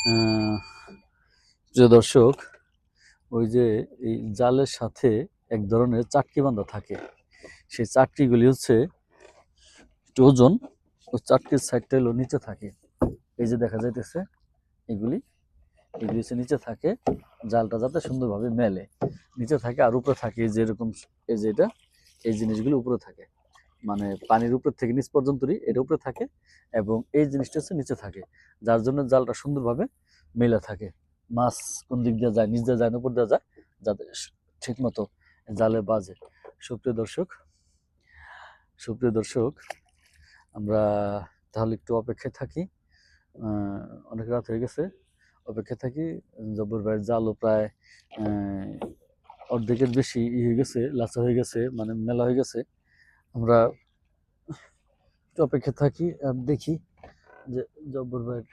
প্রিয় দর্শক, ওই যে এই জালের সাথে এক ধরনের চাটকি বাঁধা থাকে। সেই চাটকিগুলি হচ্ছে ওজন ওই চাটকির সাইডটা হলো নিচে থাকে। এই যে দেখা যাইতেছে, এগুলি এগুলি হচ্ছে নিচে থাকে। জালটা যাতে সুন্দরভাবে মেলে। নিচে থাকে আর উপরে থাকে এই যে এরকম, এই যে এটা, এই জিনিসগুলো উপরে থাকে। মানে পানির উপর থেকে নিচ পর্যন্তই এটা উপরে থাকে এবং এই জিনিসটা হচ্ছে নিচে থাকে। যার জন্য জালটা সুন্দরভাবে মেলে থাকে। মাছ কোন দিক দিয়ে যায়, নিচ দিয়ে যায় উপর দিয়ে যায়, যাতে ঠিক মতো জালে বাজে। সুপ্রিয় দর্শক সুপ্রিয় দর্শক, আমরা তাহলে একটু অপেক্ষায় থাকি। অনেক রাত হয়ে গেছে। অপেক্ষায় থাকি। জব্বর ভাইয়ের জালও প্রায় অর্ধেকের বেশি ই হয়ে গেছে, লাচা হয়ে গেছে মানে মেলা হয়ে গেছে। আমরা একটু অপেক্ষা থাকি আর দেখি যে জব্বর ভাইয়ের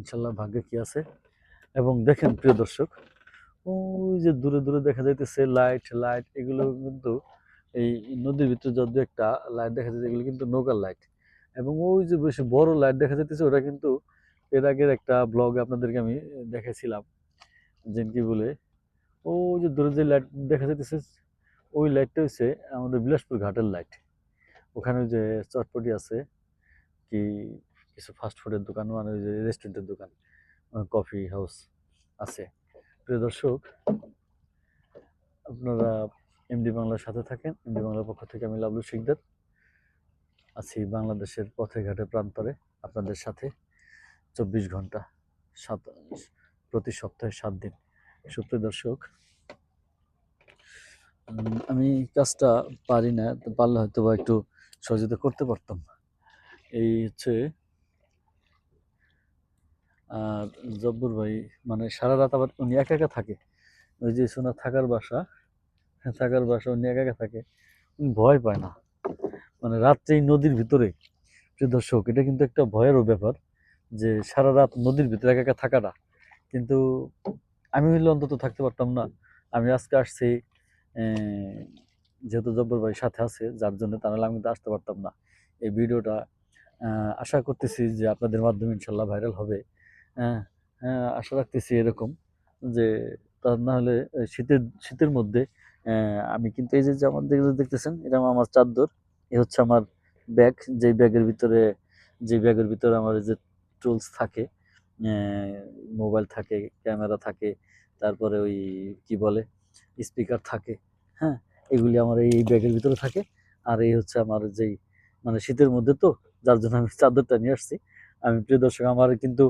ইনশাল্লাহ ভাগ্যে কি আছে? এবং দেখেন প্রিয় দর্শক, ওই যে দূরে দূরে দেখা যাইতেছে লাইট লাইট, এগুলো কিন্তু এই নদীর ভিতরে যত একটা লাইট দেখা যাচ্ছে এগুলো কিন্তু নৌকার লাইট। এবং ওই যে বেশি বড় লাইট দেখা যাইতেছে, ওটা কিন্তু এর আগের একটা ব্লগে আপনাদেরকে আমি দেখেছিলাম যে কি বলে, ওই যে দূরে যে লাইট দেখা যাইতেছে, ওই লাইটটা হচ্ছে আমাদের বিলাসপুর ঘাটের লাইট। ওখানে যে চটপটি আছে, কি কিছু ফাস্ট ফুডের দোকান মানে ওই যে রেস্টুরেন্টের দোকান কফি হাউস আছে। প্রিয় দর্শক, আপনারা এমডি বাংলার সাথে থাকেন। এমডি বাংলার পক্ষ থেকে আমি লাবলু শিকদার। আছি বাংলাদেশের পথে ঘাটে প্রান্তরে, আপনাদের সাথে চব্বিশ ঘণ্টা, সাত, প্রতি সপ্তাহে সাত দিন। সুপ্রিয় দর্শক আমি কাজটা পারি না, পারলে হয়তো বা একটু সহযোগিতা করতে পারতাম। এই হচ্ছে জব্বর ভাই মানে সারা রাত আবার উনি একা একা থাকে। ওই যে সোনার থাকার বাসা হ্যাঁ, থাকার বাসা উনি একা একা থাকে। উনি ভয় পায় না। মানে রাত্রে নদীর ভিতরে প্রিয় দর্শক এটা কিন্তু একটা ভয়েরও ব্যাপার যে সারা রাত নদীর ভিতরে একা একা থাকাটা। কিন্তু আমি হইলে অন্তত থাকতে পারতাম না। আমি আজকে আসছি যেহেতু জব্বর ভাই সাথে আছে যার জন্য তাহলে আমি কিন্তু আসতে পারতাম না। এই ভিডিওটা আশা করতেছি যে আপনাদের মাধ্যমে ইনশাল্লাহ ভাইরাল হবে। আশা রাখতেছি এরকম যে তা না হলে শীতের শীতের মধ্যে আমি কিন্তু এই যে যেগুলো দেখতেছেন, এটা আমার চাদর, এ হচ্ছে আমার ব্যাগ, যে ব্যাগের ভিতরে, যে ব্যাগের ভিতরে আমার যে টুলস থাকে মোবাইল থাকে ক্যামেরা থাকে, তারপরে ওই কি বলে স্পিকার থাকে হ্যাঁ এগুলি আমার এই ব্যাগের ভিতরে থাকে। আর এই হচ্ছে আমার যেই মানে শীতের মধ্যে তো, যার জন্য আমি চাদরটা নিয়ে আসছি আমি প্রিয় দর্শক, আমার কিন্তু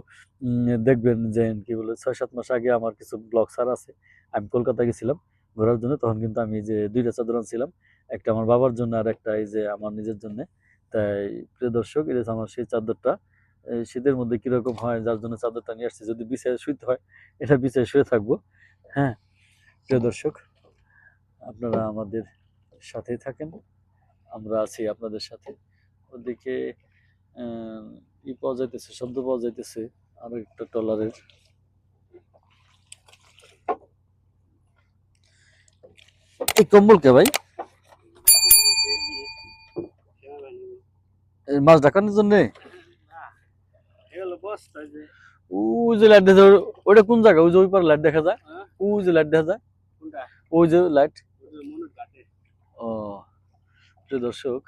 দেখবেন যে কি বলে ছয় সাত মাস আগে আমার কিছু ব্লগ সার আছে, আমি কলকাতা গেছিলাম ঘোরার জন্য, তখন কিন্তু আমি যে দুইটা চাদর আনছিলাম, একটা আমার বাবার জন্য আর একটা এই যে আমার নিজের জন্য। তাই প্রিয় দর্শক এটা আমার সেই চাদরটা শীতের মধ্যে কীরকম হয়, যার জন্য চাদরটা নিয়ে আসছি, যদি বিছায় শুইতে হয়, এটা বিছায় শুয়ে থাকব। হ্যাঁ প্রিয় দর্শক, আপনারা আমাদের সাথেই থাকেন, আমরা আছি আপনাদের সাথে। ওদিকে ই পাওয়া যাইতেছে শব্দ পাওয়া যাইতেছে আরও একটা ট্রলারের। এই কম্বল কে ভাই? মাছ ঢাকানোর জন্য? ওই যে লাইট দেখা ওটা কোন জায়গা? ওই যে ওই পারে লাইট দেখা যায়। হ্যাঁ? ওই যে লাইট দেখা যায়। ওই যে লাইট ও দর্শক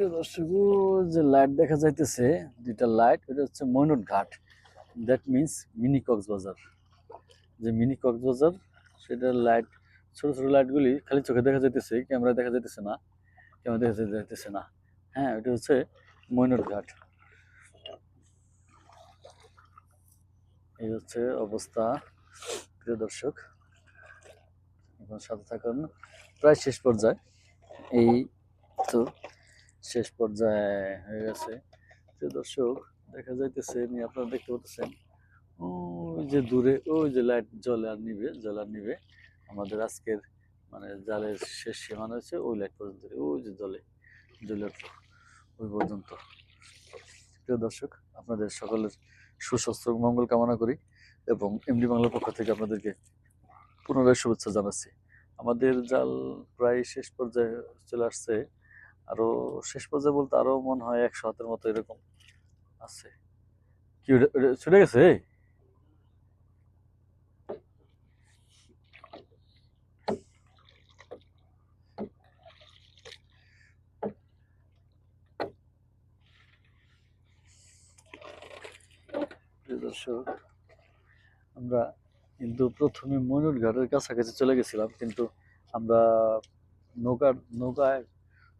প্রিয় দর্শক যে লাইট দেখা যাইতেছে দুইটা লাইট ওটা হচ্ছে Moynot Ghat. That means mini Cox's Bazar. যে মিনি কক্সবাজার সেটার লাইট ছোট ছোট লাইটগুলি খালি চোখে দেখা যাইতেছে ক্যামেরা দেখা যাইতেছে না ক্যামেরা দেখা যাইতেছে না। হ্যাঁ ওটা হচ্ছে ময়নট ঘাট। এই হচ্ছে অবস্থা, প্রিয় দর্শক। এখন সাথে থাকুন, প্রায় শেষ পর্যায়ে। এই তো শেষ পর্যায়ে হয়ে গেছে। প্রিয় দর্শক, দেখা যাইতেছে আপনারা দেখতে পাচ্ছেন, ওই যে দূরে, ওই যে লাইট জ্বলে আর নিবে জ্বলে আর নিবে আমাদের আজকের মানে জালের শেষ সীমানা হচ্ছে ওই লাইট পর্যন্ত ওই যে জলে উঠল, ওই পর্যন্ত। প্রিয় দর্শক, আপনাদের সকলের সুস্বাস্থ্য মঙ্গল কামনা করি এবং এমডি বাংলার পক্ষ থেকে আপনাদেরকে পুনরায় শুভেচ্ছা জানাচ্ছি। আমাদের জাল প্রায় শেষ পর্যায়ে চলে আসছে। আরও শেষ পর্যায়ে বলতে আরও মনে হয় একশো হাতের মতো এরকম আছে। কি ছুটে গেছে? আমরা কিন্তু প্রথমে ময়ূর ঘাটের কাছাকাছি চলে গেছিলাম, কিন্তু আমরা নৌকার, নৌকায়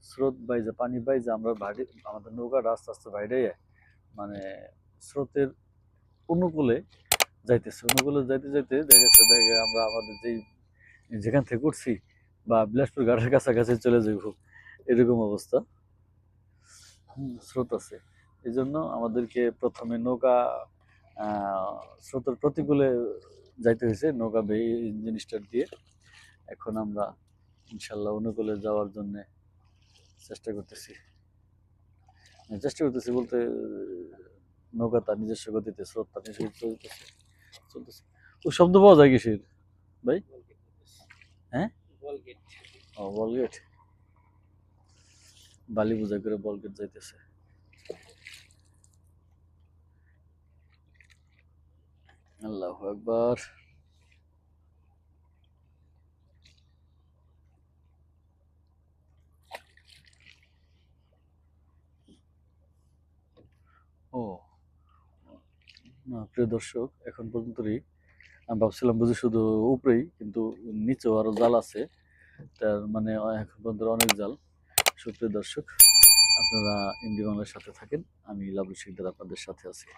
স্রোত বাইজে, পানি বাইজে আমরা ভাড়ি আমাদের নৌকাটা আস্তে আস্তে বাইরে মানে স্রোতের অনুকূলে যাইতেছে। অনুকূলে যাইতে যাইতে দেখা যাচ্ছে দেখে আমরা আমাদের যেই, যেখান থেকে উঠছি বা বিলাসপুর ঘাটের কাছাকাছি চলে যাইব, এরকম অবস্থা। স্রোত আছে। এই জন্য আমাদেরকে প্রথমে নৌকা স্রোতের প্রতিকূলে যাইতে হয়েছে, নৌকা বে জিনিসটা দিয়ে। এখন আমরা ইনশাল্লাহ অনুকূলে যাওয়ার জন্য চেষ্টা করতেছি। মানে চেষ্টা করতেছি বলতে নৌকা তার নিজস্ব গতিতে স্রোত তার নিজস্ব চলতেছে চলতেছে। ও শব্দ পাওয়া যায় কিসের? ভাই? হ্যাঁ? ও বলগেট বালি বোঝা করে বলগেট যাইতেছে। আল্লাহ একবার ও না প্রিয় দর্শক, এখন পর্যন্তই। আমি ভাবছিলাম বুঝি শুধু উপরেই, কিন্তু নিচেও আরও জাল আছে। তার মানে এখন পর্যন্ত অনেক জাল। সুপ্রিয় দর্শক, আপনারা এমডি বাংলার সাথে থাকেন। আমি লাবুল শিকদার আপনাদের সাথে আছি।